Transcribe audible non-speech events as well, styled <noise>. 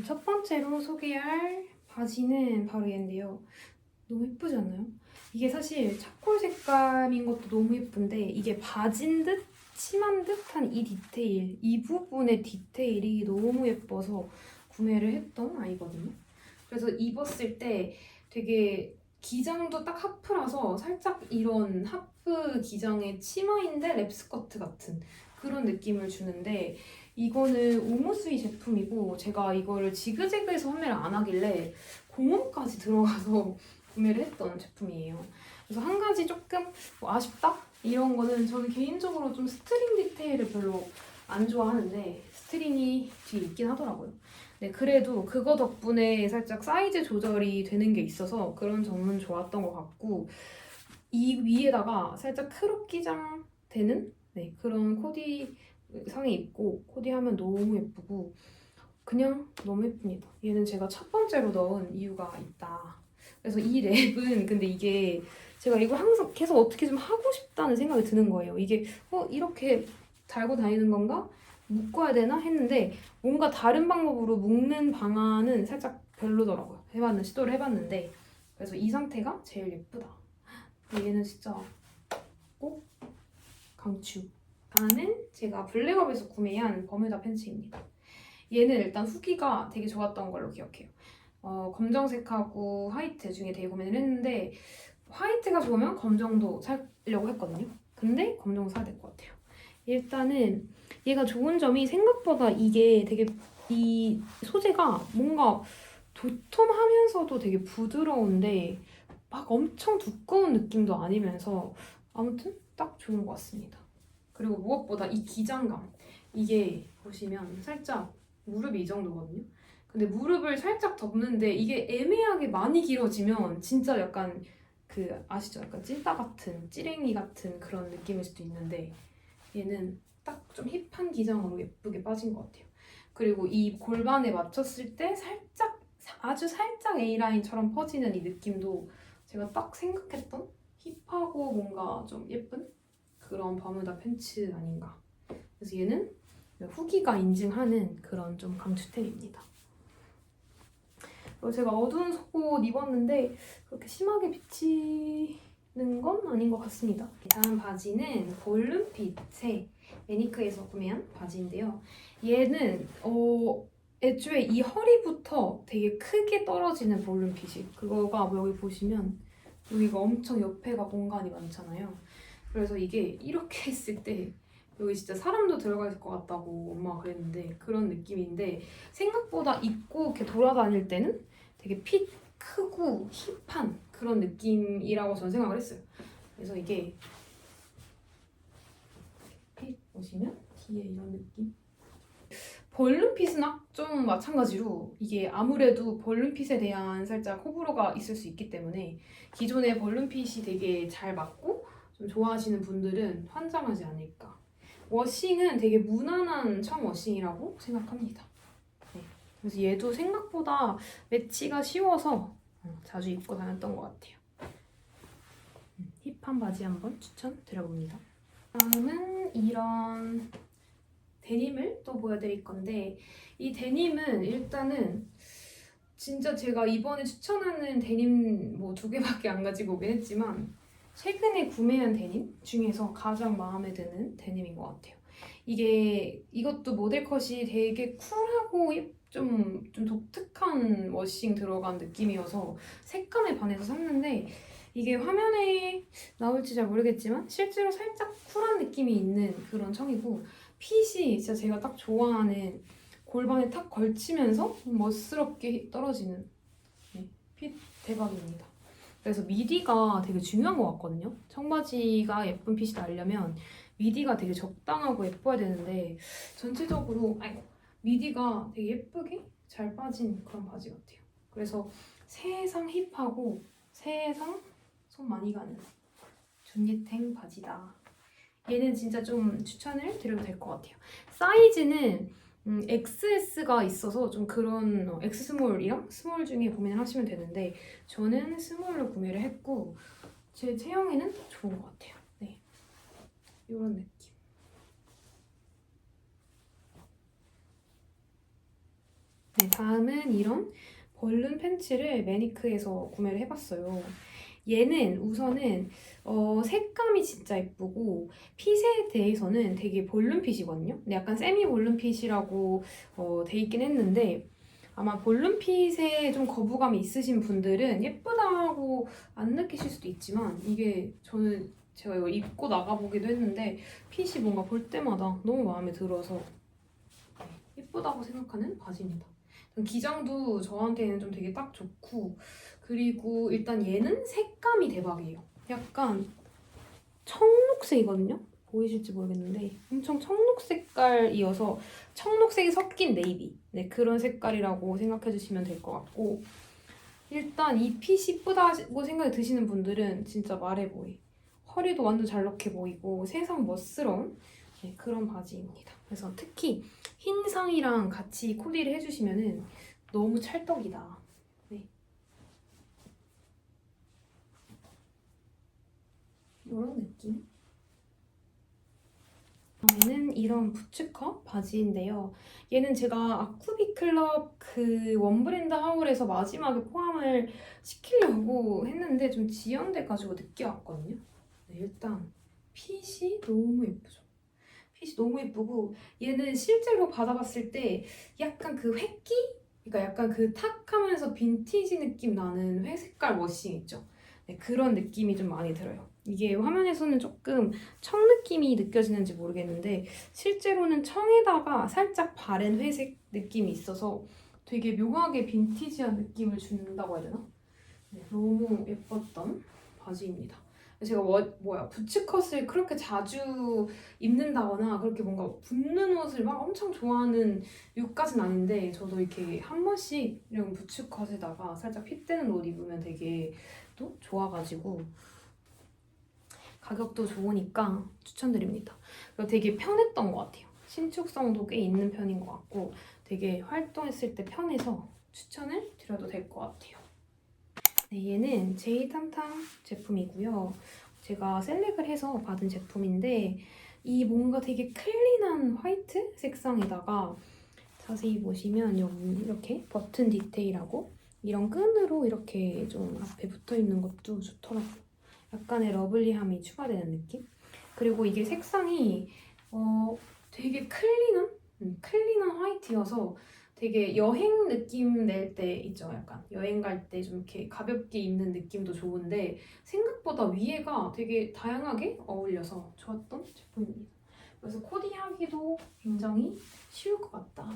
첫 번째로 소개할 바지는 바로 얘인데요. 너무 예쁘지 않나요? 이게 사실 차콜 색감인 것도 너무 예쁜데 이게 바진 듯 치마인 듯한 이 디테일, 이 부분의 디테일이 너무 예뻐서 구매를 했던 아이거든요. 그래서 입었을 때 되게 기장도 딱 하프라서 살짝 이런 하프 기장의 치마인데 랩스커트 같은 그런 느낌을 주는데 이거는 오무스이 제품이고 제가 이거를 지그재그에서 판매를 안 하길래 공홈까지 들어가서 <laughs> 구매를 했던 제품이에요. 그래서 한 가지 조금 뭐 아쉽다 이런 거는 저는 개인적으로 좀 스트링 디테일을 별로 안 좋아하는데 스트링이 뒤에 있긴 하더라고요. 네, 그래도 그거 덕분에 살짝 사이즈 조절이 되는 게 있어서 그런 점은 좋았던 것 같고 이 위에다가 살짝 크롭 기장 되는 네, 그런 코디 상에 입고 코디하면 너무 예쁘고 그냥 너무 예쁩니다. 얘는 제가 첫 번째로 넣은 이유가 있다. 그래서 이 랩은 <laughs> 근데 이게 제가 이걸 항상 계속 어떻게 좀 하고 싶다는 생각이 드는 거예요. 이게 어 이렇게 달고 다니는 건가? 묶어야 되나 했는데 뭔가 다른 방법으로 묶는 방안은 살짝 별로더라고요. 해봤는 시도를 해봤는데 그래서 이 상태가 제일 예쁘다. 근데 얘는 진짜 꼭 강추. 다음은 제가 블랙업에서 구매한 버뮤다 팬츠입니다. 얘는 일단 후기가 되게 좋았던 걸로 기억해요. 어, 검정색하고 화이트 중에 되게 고민을 했는데 화이트가 좋으면 검정도 사려고 했거든요. 근데 검정 사야 될 것 같아요. 일단은 얘가 좋은 점이 생각보다 이게 되게 이 소재가 뭔가 도톰하면서도 되게 부드러운데 막 엄청 두꺼운 느낌도 아니면서 아무튼 딱 좋은 것 같습니다. 그리고 무엇보다 이 기장감 이게 보시면 살짝 무릎이 이 정도거든요. 근데 무릎을 살짝 덮는데 이게 애매하게 많이 길어지면 진짜 약간 그 아시죠? 약간 찐따 같은 찌랭이 같은 그런 느낌일 수도 있는데 얘는 딱 좀 힙한 기장으로 예쁘게 빠진 것 같아요. 그리고 이 골반에 맞췄을 때 살짝 아주 살짝 A 라인처럼 퍼지는 이 느낌도 제가 딱 생각했던 힙하고 뭔가 좀 예쁜 그런 버뮤다 팬츠 아닌가. 그래서 얘는 후기가 인증하는 그런 좀 강추템입니다. 제가 어두운 속옷 입었는데 그렇게 심하게 비치는 건 아닌 것 같습니다. 다음 바지는 볼륨핏의 매니크에서 구매한 바지인데요. 얘는 어, 애초에 이 허리부터 되게 크게 떨어지는 볼륨핏이 그거가 여기 보시면 여기가 엄청 옆에가 공간이 많잖아요. 그래서 이게 이렇게 <laughs> 했을 때 여기 진짜 사람도 들어가 있을 것 같다고 엄마가 그랬는데 그런 느낌인데 생각보다 입고 이렇게 돌아다닐 때는 되게 핏 크고 힙한 그런 느낌이라고 저는 생각을 했어요. 그래서 이게 핏 보시면 뒤에 이런 느낌. 볼륨핏은 좀 마찬가지로 이게 아무래도 볼륨핏에 대한 살짝 호불호가 있을 수 있기 때문에 기존의 볼륨핏이 되게 잘 맞고 좀 좋아하시는 분들은 환장하지 않을까. 워싱은 되게 무난한 청 워싱이라고 생각합니다. 네. 그래서 얘도 생각보다 매치가 쉬워서 어, 자주 입고 다녔던 것 같아요. 음, 힙한 바지 한번 추천드려봅니다. 다음은 이런 데님을 또 보여드릴 건데 이 데님은 일단은 진짜 제가 이번에 추천하는 데님 뭐 두 개밖에 안 가지고 오긴 했지만 최근에 구매한 데님 중에서 가장 마음에 드는 데님인 것 같아요. 이게 이것도 모델 컷이 되게 쿨하고 좀, 좀 독특한 워싱 들어간 느낌이어서 색감에 반해서 샀는데 이게 화면에 나올지 잘 모르겠지만 실제로 살짝 쿨한 느낌이 있는 그런 청이고 핏이 진짜 제가 딱 좋아하는 골반에 탁 걸치면서 멋스럽게 떨어지는 네, 핏 대박입니다. 그래서 미디가 되게 중요한 것 같거든요. 청바지가 예쁜 핏이 나려면 미디가 되게 적당하고 예뻐야 되는데 전체적으로 아이고, 미디가 되게 예쁘게 잘 빠진 그런 바지 같아요. 그래서 세상 힙하고 세상 손 많이 가는 준예탱 바지다. 얘는 진짜 좀 추천을 드려도 될 것 같아요. 사이즈는 음, XS가 있어서 좀 그런 어, X 스몰이랑 스몰 중에 고민을 하시면 되는데 저는 스몰로 구매를 했고 제 체형에는 좋은 것 같아요. 네, 이런 느낌. 네, 다음은 이런 벌룬 팬츠를 매니크에서 구매를 해봤어요. 얘는 우선은 어, 색감이 진짜 예쁘고 핏에 대해서는 되게 볼륨 핏이거든요. 근데 약간 세미 볼륨 핏이라고 어, 돼 있긴 했는데 아마 볼륨 핏에 좀 거부감이 있으신 분들은 예쁘다고 안 느끼실 수도 있지만 이게 저는 제가 이거 입고 나가보기도 했는데 핏이 뭔가 볼 때마다 너무 마음에 들어서 예쁘다고 생각하는 바지입니다. 기장도 저한테는 좀 되게 딱 좋고 그리고 일단 얘는 색감이 대박이에요. 약간 청록색이거든요. 보이실지 모르겠는데 엄청 청록 색깔이어서 청록색이 섞인 네이비 네 그런 색깔이라고 생각해 주시면 될 것 같고 일단 이 핏이 이쁘다고 생각이 드시는 분들은 진짜 말해 보이 허리도 완전 잘록해 보이고 세상 멋스러운 네, 그런 바지입니다. 그래서 특히 흰 상이랑 같이 코디를 해주시면은 너무 찰떡이다. 네. 이런 느낌. 다음에는 이런 부츠컷 바지인데요. 얘는 제가 아쿠비 클럽 그 원브랜드 하울에서 마지막에 포함을 시키려고 했는데 좀 지연돼가지고 늦게 왔거든요. 네, 일단 핏이 너무 예쁘죠. 핏이 너무 예쁘고 얘는 실제로 받아봤을 때 약간 그 획기? 그러니까 약간 그 탁하면서 빈티지 느낌 나는 회 색깔 워싱 있죠. 네, 그런 느낌이 좀 많이 들어요. 이게 화면에서는 조금 청 느낌이 느껴지는지 모르겠는데 실제로는 청에다가 살짝 바른 회색 느낌이 있어서 되게 묘하게 빈티지한 느낌을 준다고 해야 되나? 네, 너무 예뻤던 바지입니다. 제가 뭐, 뭐야 부츠컷을 그렇게 자주 입는다거나 그렇게 뭔가 붙는 옷을 막 엄청 좋아하는 룩까진 아닌데 저도 이렇게 한 번씩 이런 부츠컷에다가 살짝 핏되는 옷 입으면 되게 또 좋아가지고 가격도 좋으니까 추천드립니다. 그리고 되게 편했던 것 같아요. 신축성도 꽤 있는 편인 것 같고 되게 활동했을 때 편해서 추천을 드려도 될 것 같아요. 네, 얘는 제이탐탐 제품이고요. 제가 셀렉을 해서 받은 제품인데 이 뭔가 되게 클린한 화이트 색상에다가 자세히 보시면 여기 이렇게 버튼 디테일하고 이런 끈으로 이렇게 좀 앞에 붙어 있는 것도 좋더라고요. 약간의 러블리함이 추가되는 느낌? 그리고 이게 색상이 어, 되게 클린한? 음, 클린한 화이트여서 되게 여행 느낌 낼 때 있죠. 약간 여행 갈 때 좀 이렇게 가볍게 입는 느낌도 좋은데 생각보다 위에가 되게 다양하게 어울려서 좋았던 제품입니다. 그래서 코디하기도 굉장히 쉬울 것 같다.